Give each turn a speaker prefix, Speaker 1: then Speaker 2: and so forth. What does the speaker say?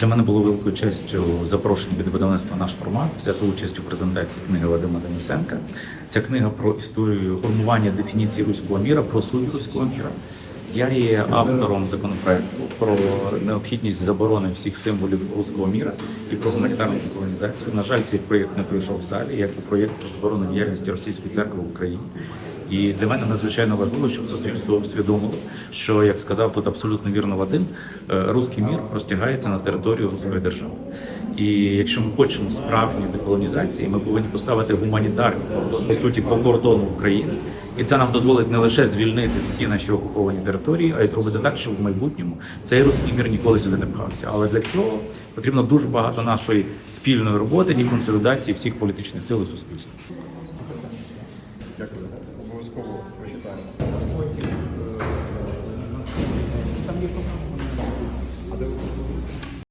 Speaker 1: Для мене було великою честю запрошення від видавництва наш формат взяти участь у презентації книги Вадима Денисенка. Ця книга про історію формування дефініції руського міра, про суть руського міра. Я є автором законопроекту про необхідність заборони всіх символів руського міра і про гуманітарну колонізацію. На жаль, цей проєкт не пройшов в залі, як і проєкт про заборону діяльності російської церкви в Україні. І для мене надзвичайно важливо, щоб суспільство усвідомило, що як сказав тут абсолютно вірно Вадим, е, руський мір простягається на територію руської держави. І якщо ми хочемо справжньої деколонізації, ми повинні поставити гуманітарні кордони, по суті по кордону України. І це нам дозволить не лише звільнити всі наші окуповані території, а й зробити так, щоб в майбутньому цей руський мір ніколи сюди не пхався. Але для цього потрібно дуже багато нашої спільної роботи і консолідації всіх політичних сил і суспільства обов'язково прочитаємо. Там є А де